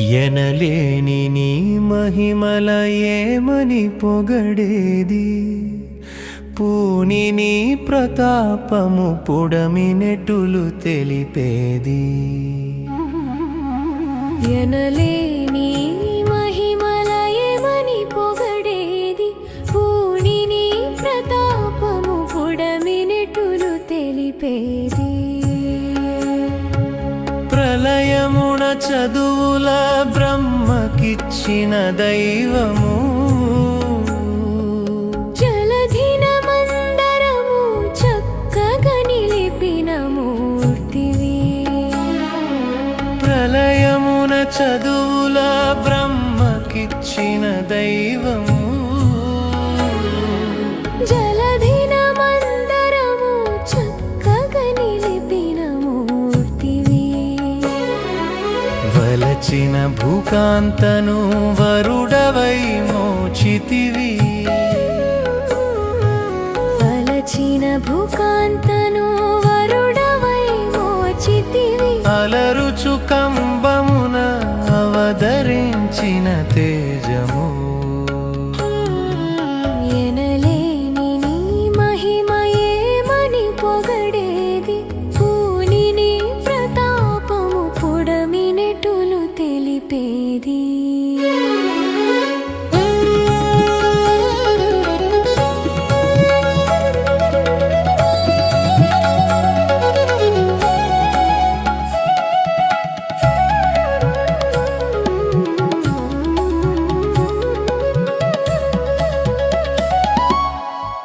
ఎనలేని నీ మహిమల ఏమని పొగడేది? పూని నీ ప్రతాపము పుడమినెటులు తెలిపేది. ఎనలేని చదువుల బ్రహ్మకిచ్చిన దైవము. ప్రళయమున చదువుల బ్రహ్మకిచ్చిన దైవము. భూకాంతను వరుడవై మోచితివి. అలచిన భూకాంతను వరుడవై మోచితివి. అలరుచు కంబమున అవతరించిన తేజము తెలిపేది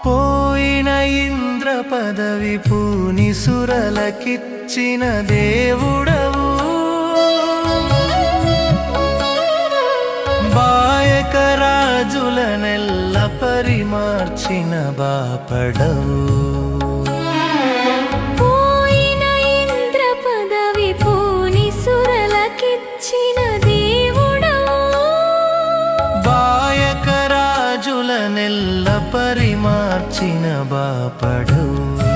పోయిన ఇంద్ర పదవి పూని సురలకిచ్చిన దేవుడ రాజులనెల్ల పరిమార్చిన బాపడవు. పోయిన ఇంద్ర పదవి పూని సురలకిచ్చిన దేవుడవు. బాయక రాజులనెల్ల పరిమార్చిన బాపడవు.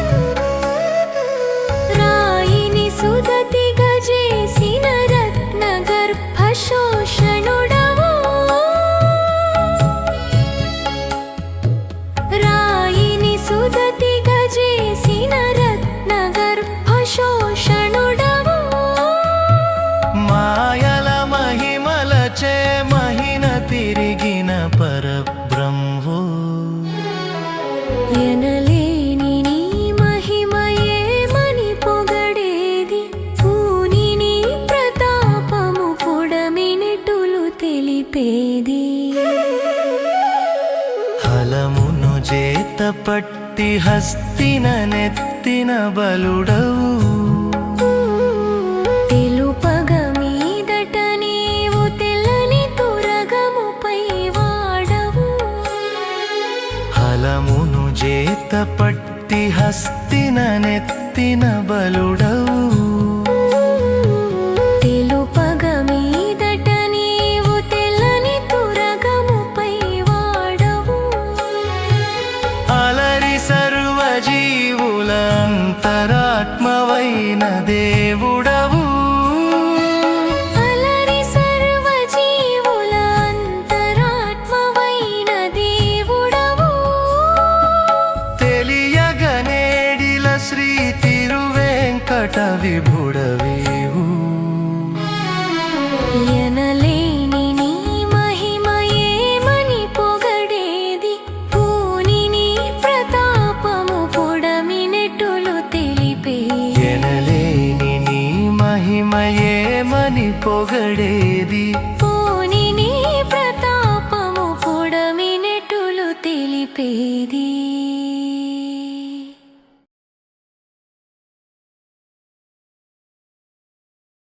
గర్భశోషణుడవు మాయల మహిమలచే మహిన తిరిగిన పరబ్రహ్మో ఎనలేని నీ మహిమయేమని పొగడేది. పూనిని ప్రతాపము పుడమినెటులు తెలిపేది. హలమును చేత పట్టి హస్తిన నెత్తిన బలుడవు. తెలుపగ మీదట నీవు తెల్లని తురగముపై వాడవు. హలమును చేత పట్టి హస్తిన నెత్తిన బలుడవు. అంతరాత్మవైన దేవుడవు. తెలియగనేడిల శ్రీ తిరువేంకట విభుడవీవు మహిమయేమని పొగడేది? పోని నీ ప్రతాపము పొడమినెటులు తెలిపేది?